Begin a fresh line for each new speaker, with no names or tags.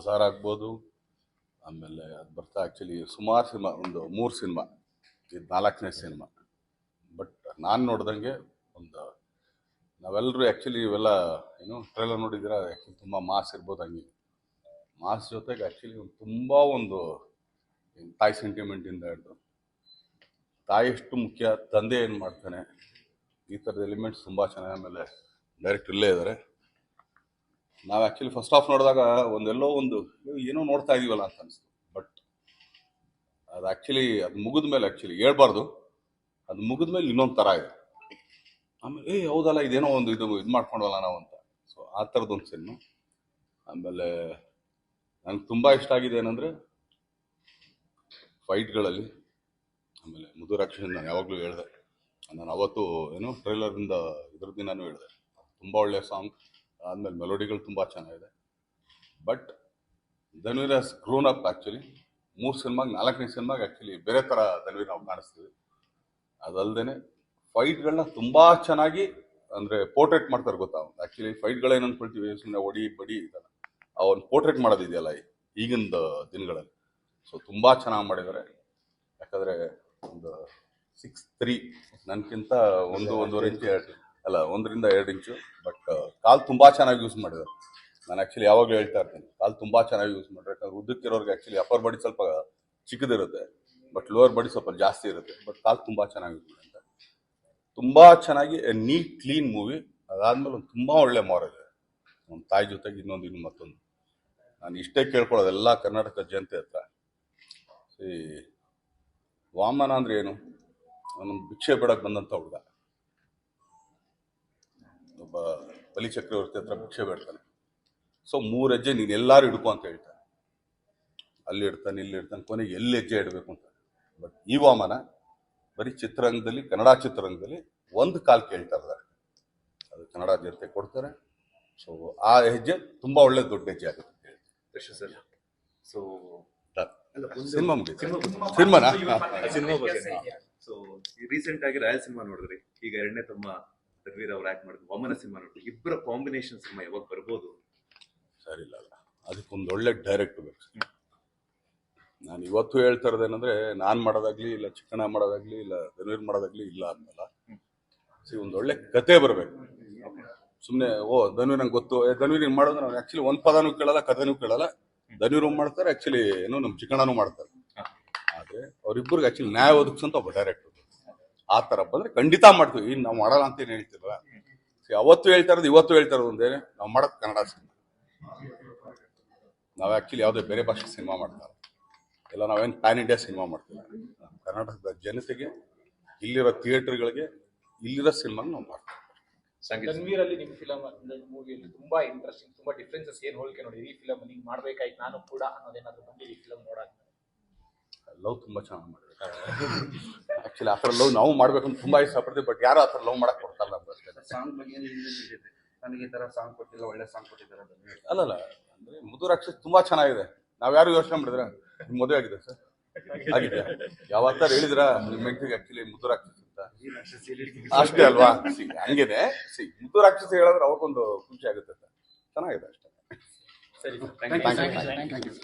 ಬಜಾರ್ ಆಗ್ಬೋದು. ಆಮೇಲೆ ಅದು ಬರ್ತಾ ಆ್ಯಕ್ಚುಲಿ ಸುಮಾರು ಸಿನಿಮಾ, ಒಂದು ಮೂರು ಸಿನಿಮಾ ಇದು ನಾಲ್ಕನೇ ಸಿನಿಮಾ. ಬಟ್ ನಾನು ನೋಡ್ದಂಗೆ ಒಂದು ನಾವೆಲ್ಲರೂ ಆ್ಯಕ್ಚುಲಿ ಇವೆಲ್ಲ, ಏನು ಟ್ರೈಲರ್ ನೋಡಿದ್ರೆ ಆ್ಯಕ್ಚುಲಿ ತುಂಬ ಮಾಸ್ ಇರ್ಬೋದು ಹಂಗೆ. ಮಾಸ್ ಜೊತೆಗೆ ಆ್ಯಕ್ಚುಲಿ ಒಂದು ತುಂಬ ಒಂದು ತಾಯಿ ಸೆಂಟಿಮೆಂಟಿಂದ ಹಿಡಿದು. ತಾಯಿ ಎಷ್ಟು ಮುಖ್ಯ, ತಂದೆ ಏನು ಮಾಡ್ತಾನೆ, ಈ ಥರದ ಎಲಿಮೆಂಟ್ಸ್ ತುಂಬ ಚೆನ್ನಾಗಿ ಆಮೇಲೆ ಡೈರೆಕ್ಟ್ ಇಲ್ಲೇ ಇದ್ದಾರೆ ನಾವು ಆ್ಯಕ್ಚುಲಿ ಫಸ್ಟ್ ಆಫ್ ನೋಡಿದಾಗ ಒಂದೆಲ್ಲೋ ಒಂದು ಏನೋ ನೋಡ್ತಾ ಇದೀವಲ್ಲ ಅಂತ ಅನಿಸ್ತು. ಬಟ್ ಅದು ಆ್ಯಕ್ಚುಲಿ ಅದು ಮುಗಿದ ಮೇಲೆ ಆ್ಯಕ್ಚುಲಿ ಹೇಳ್ಬಾರ್ದು. ಅದು ಮುಗಿದ ಮೇಲೆ ಇನ್ನೊಂದು ಥರ ಇದೆ. ಆಮೇಲೆ, ಏ, ಹೌದಲ್ಲ, ಇದೇನೋ ಒಂದು ಇದು ಇದು ಮಾಡ್ಕೊಂಡವಲ್ಲ ನಾವು ಅಂತ. ಸೊ ಆ ಥರದ್ದೊಂದು ಸಿನಿಮಾ ಆಮೇಲೆ ನನಗೆ ತುಂಬ ಇಷ್ಟ ಆಗಿದೆ ಏನಂದರೆ ಫೈಟ್ಗಳಲ್ಲಿ ಆಮೇಲೆ ಮುದುರಾಕ್ಷನ್ ನಾನು ಯಾವಾಗಲೂ ಹೇಳಿದೆ. ನಾನು ಅವತ್ತು ಏನು ಟ್ರೈಲರಿಂದ ಇದ್ರ ದಿನಾನೂ ಹೇಳಿದೆ. ತುಂಬ ಒಳ್ಳೆಯ ಸಾಂಗ್ ಆದಮೇಲೆ ಮೆಲೋಡಿಗಳು ತುಂಬ ಚೆನ್ನಾಗಿದೆ. ಬಟ್ ಧನ್ವೀರ್ ಹಸ್ ಗ್ರೋನ್ ಅಪ್ ಆ್ಯಕ್ಚುಲಿ ಮೂರು ಸಿನಿಮಾಗೆ ನಾಲ್ಕನೇ ಸಿನಿಮಾಗೆ ಆ್ಯಕ್ಚುಲಿ ಬೇರೆ ಥರ ಧನ್ವೀರ್ ನಾವು ಕಾಣಿಸ್ತೀವಿ. ಅದಲ್ಲದೆ ಫೈಟ್ಗಳನ್ನ ತುಂಬ ಚೆನ್ನಾಗಿ ಅಂದರೆ ಪೋರ್ಟ್ರೇಟ್ ಮಾಡ್ತಾರೆ ಗೊತ್ತಾ ಆ್ಯಕ್ಚುಲಿ ಫೈಟ್ಗಳೇನು ಅಂದ್ಕೊಳ್ತೀವಿ ಸುಮ್ಮನೆ ಒಡಿ ಬಡಿ ಇದಲ್ಲ ಅವನ್ ಪೋರ್ಟ್ರೇಟ್ ಮಾಡೋದಿದೆಯಲ್ಲ ಈಗಿನ ದಿನಗಳಲ್ಲಿ. ಸೊ ತುಂಬ ಚೆನ್ನಾಗಿ ಮಾಡಿದ್ದಾರೆ. ಯಾಕಂದರೆ ಒಂದು ಸಿಕ್ಸ್ ತ್ರೀ ನನಗಿಂತ ಒಂದು ಒಂದೂವರೆ ಇಂಚು ಅಲ್ಲ, ಒಂದರಿಂದ ಎರಡು ಇಂಚು ಬಟ್ ಕಾಲು ತುಂಬ ಚೆನ್ನಾಗಿ ಯೂಸ್ ಮಾಡಿದ್ದಾರೆ. ನಾನು ಆ್ಯಕ್ಚುಲಿ ಯಾವಾಗಲೂ ಹೇಳ್ತಾ ಇರ್ತೀನಿ, ಕಾಲು ತುಂಬ ಚೆನ್ನಾಗಿ ಯೂಸ್ ಮಾಡಿದ್ರೆ ಯಾಕಂದ್ರೆ ಉದ್ದಕ್ಕಿರೋರಿಗೆ ಆ್ಯಕ್ಚುಲಿ ಅಪ್ಪರ್ ಬಾಡಿ ಸ್ವಲ್ಪ ಚಿಕ್ಕದಿರುತ್ತೆ ಬಟ್ ಲೋವರ್ ಬಾಡಿ ಸ್ವಲ್ಪ ಜಾಸ್ತಿ ಇರುತ್ತೆ ಬಟ್ ಕಾಲು ತುಂಬ ಚೆನ್ನಾಗಿ ಯೂಸ್ ಮಾಡಿದೆ ತುಂಬ ಚೆನ್ನಾಗಿ ನೀಟ್ ಕ್ಲೀನ್ ಮೂವಿ ಅದಾದಮೇಲೆ ಒಂದು ತುಂಬ ಒಳ್ಳೆ ಮಾರಲ್ ಇದೆ. ಒಂದು ತಾಯಿ ಜೊತೆಗೆ ಇನ್ನೊಂದು, ಇನ್ನು ಮತ್ತೊಂದು. ನಾನು ಇಷ್ಟೇ ಕೇಳ್ಕೊಳ್ಳೋದು ಎಲ್ಲ ಕರ್ನಾಟಕ ಜನತೆ ಹತ್ರ. ಈ ವಾಮನ ಅಂದರೆ ಏನು? ಅವನೊಂದು ಭಿಕ್ಷೆ ಬೇಡಕ್ಕೆ ಬಂದಂಥ ಹುಡುಗ. ಒಬ್ಬ ಬಲಿ ಚಕ್ರವರ್ತಿ ಹತ್ರ ಭಿಕ್ಷೆ ಬೇಡ್ತಾನೆ. ಸೊ ಮೂರು ಹೆಜ್ಜೆ ನೀನು ಎಲ್ಲರೂ ಹಿಡ್ಕೊ ಅಂತ ಹೇಳ್ತಾನೆ. ಅಲ್ಲಿ ಇಡ್ತಾನೆ ಇಲ್ಲಿ ಇಡ್ತಾನೆ ಕೊನೆಗೆ ಎಲ್ಲಿ ಹೆಜ್ಜೆ ಇಡಬೇಕು ಅಂತ. ಬಟ್ ಈ ವಾಮನ ಬರೀ ಚಿತ್ರರಂಗದಲ್ಲಿ ಕನ್ನಡ ಚಿತ್ರರಂಗದಲ್ಲಿ ಒಂದು ಕಾಲ್ ಕೇಳ್ತಾ ಇದ್ದಾರೆ. ಅದು ಕನ್ನಡ ಜನತೆ ಕೊಡ್ತಾರೆ. ಸೊ ಆ ಹೆಜ್ಜೆ ತುಂಬಾ ಒಳ್ಳೆ ದೊಡ್ಡ ಹೆಜ್ಜೆ ಆಗುತ್ತೆ ಅಂತ
ಸೊ
ಸಿನಿಮಾ ಮುಗಿತು ಸಿನಿಮಾನಾ?
ಸಿನಿಮಾ ಬಗ್ಗೆ ಸೊ ರೀಸೆಂಟ್ ಆಗಿ ರಾಯಲ್ ಸಿನಿಮಾ ನೋಡಿದ್ರಿ. ಈಗ ಎರಡನೇ ತಮ್ಮ ರಣವೀರ್ ಅವ್ರು ಆಕ್ಟ್ ಮಾಡಿದ್ರು. ವಾಮನ ಸಿನಿಮಾ ನೋಡಿ ಇಬ್ಬರ ಕಾಂಬಿನೇಷನ್ ಸಿನಿಮಾ ಯಾವಾಗ ಬರ್ಬೋದು?
ಸರಿ ಇಲ್ಲ ಅಲ್ಲ. ಅದಕ್ಕೊಂದು ಒಳ್ಳೆ ಡೈರೆಕ್ಟ್ ಬೇಕು. ನಾನು ಇವತ್ತು ಹೇಳ್ತಾ ಇರೋದೇನಂದ್ರೆ ನಾನು ಮಾಡೋದಾಗ್ಲಿ ಇಲ್ಲ ಚಿಕ್ಕಣ ಮಾಡೋದಾಗ್ಲಿ ಇಲ್ಲ ಧನುವೀರ್ ಮಾಡೋದಾಗ್ಲಿ ಇಲ್ಲ ಅಂದಲ್ಲ ಸಿ ಒಂದು ಒಳ್ಳೆ ಕತೆ ಬರಬೇಕು. ಸುಮ್ಮನೆ ಓ ಧನ್ವೀರ್ ನಂಗೆ ಗೊತ್ತು. ಧನುವೀರ್ ಹಿಂಗೆ ಮಾಡೋದು ನಾವು ಆ್ಯಕ್ಚುಲಿ ಒಂದು ಪದನೂ ಕೇಳಲ್ಲ ಕಥೆನೂ ಕೇಳಲ್ಲ. ಧನ್ವೀರ್ ಮಾಡ್ತಾರೆ ಆ್ಯಕ್ಚುಲಿ ಏನು ನಮ್ಮ ಚಿಕ್ಕಣ್ಣನೂ ಮಾಡ್ತಾರೆ. ಆದರೆ ಅವರಿಬ್ಬರಿಗೆ ಆ್ಯಕ್ಚುಲಿ ನ್ಯಾಯ ಒದಗಿಸಂತ ಒಬ್ಬ ಡೈರೆಕ್ಟರ್ ಆ ಥರ ಬಂದ್ರೆ ಖಂಡಿತ ಮಾಡ್ತೀವಿ. ಇನ್ನು ನಾವು ಮಾಡಲ್ಲ ಅಂತ ಏನು ಹೇಳ್ತಿಲ್ಲ ಅವತ್ತು ಹೇಳ್ತಾ ಇರೋದು ಇವತ್ತು ಹೇಳ್ತಾ ಇರೋದು ಒಂದೇನೆ ನಾವು ಮಾಡೋದು ಕನ್ನಡ ಸಿನಿಮಾ. ನಾವು ಆ್ಯಕ್ಚುಲಿ ಯಾವುದೇ ಬೇರೆ ಭಾಷೆ ಸಿನಿಮಾ ಮಾಡ್ತಾರೆ ಇಲ್ಲ. ನಾವೇನು ಪ್ಯಾನ್ ಇಂಡಿಯಾ ಸಿನಿಮಾ ಮಾಡ್ತೀವಿ ಕರ್ನಾಟಕದ ಜನತೆಗೆ ಇಲ್ಲಿರೋ ಥಿಯೇಟರ್ಗಳಿಗೆ ಇಲ್ಲಿರೋ ಸಿನಿಮಾ ನಾವು ಮಾಡ್ತೀವಿ
ಸಂಗೀತ
ನಿಮ್ಮ ಅಲ್ಲಿ ಫಿಲಮ್ ಮೂವಿಯಲ್ಲಿ ತುಂಬಾ ಇಂಟ್ರೆಸ್ಟಿಂಗ್ ತುಂಬಾ ಡಿಫ್ರೆನ್ಸಸ್ ಏನು ಹೋಲಿಕೆ ನೋಡಿ? ಈ ಫಿಲಮ್ ನೀವು ಮಾಡ್ಬೇಕಾಯ್ತು ನಾನು ಕೂಡ ಅನ್ನೋದೇನಾದ್ರು ಬಂದಿದೆ ಈ ಫಿಲಮ್ ನೋಡಕ್ಕೆ
ಲವ್ ತುಂಬಾ ಚೆನ್ನಾಗಿ ಮಾಡಿದ್ದಾರೆ. ಆ್ಯಕ್ಚುಲಿ ಆ ಥರ ಲವ್ ನಾವು ಅಂತ ತುಂಬ ಇಷ್ಟಪಡ್ತೀವಿ ಬಟ್ ಯಾರು ಆ ಥರ ಲವ್ ಮಾಡಕ್ಕೆ ಕೊಡ್ತಾರಲ್ಲ
ಸಾಂಗ್ ಬಗ್ಗೆ ನನಗೆ ಈ ಥರ ಸಾಂಗ್ ಕೊಟ್ಟಿಲ್ಲ ಒಳ್ಳೆ ಸಾಂಗ್ ಕೊಟ್ಟಿದ್ದಾರೆ ಅಲ್ಲ
ಅಲ್ಲಲ್ಲ ಅಂದರೆ ಮುದು ರಾಕ್ಷಸ್ ತುಂಬ ಚೆನ್ನಾಗಿದೆ. ನಾವು ಯಾರು ಯೋಚನೆ ಮಾಡಿದ್ರೆ ನಿಮ್ಮ ಮದುವೆ ಆಗಿದೆ ಸರ್. ಆಗಿದೆ. ಯಾವತ್ತಾರ ಹೇಳಿದ್ರ ನಿಮ್ಮ ಹೆಂಡತಿಗೆ ಆಕ್ಚುಲಿ ಮುದುರಾಕ್ಷಸ್ ಅಂತ. ಅಷ್ಟೇ ಅಲ್ವಾ? ಹಂಗಿದೆ. ಹಂಗೇನೆ ಸಿ ಮುದು ರಾಕ್ಷಸ್ ಹೇಳಿದ್ರೆ ಅವಕ್ಕೊಂದು ಖುಷಿ ಆಗುತ್ತೆ ಸರ್ ಚೆನ್ನಾಗಿದೆ ಅಷ್ಟೇ.
ಸರಿ
ಥ್ಯಾಂಕ್ ಯು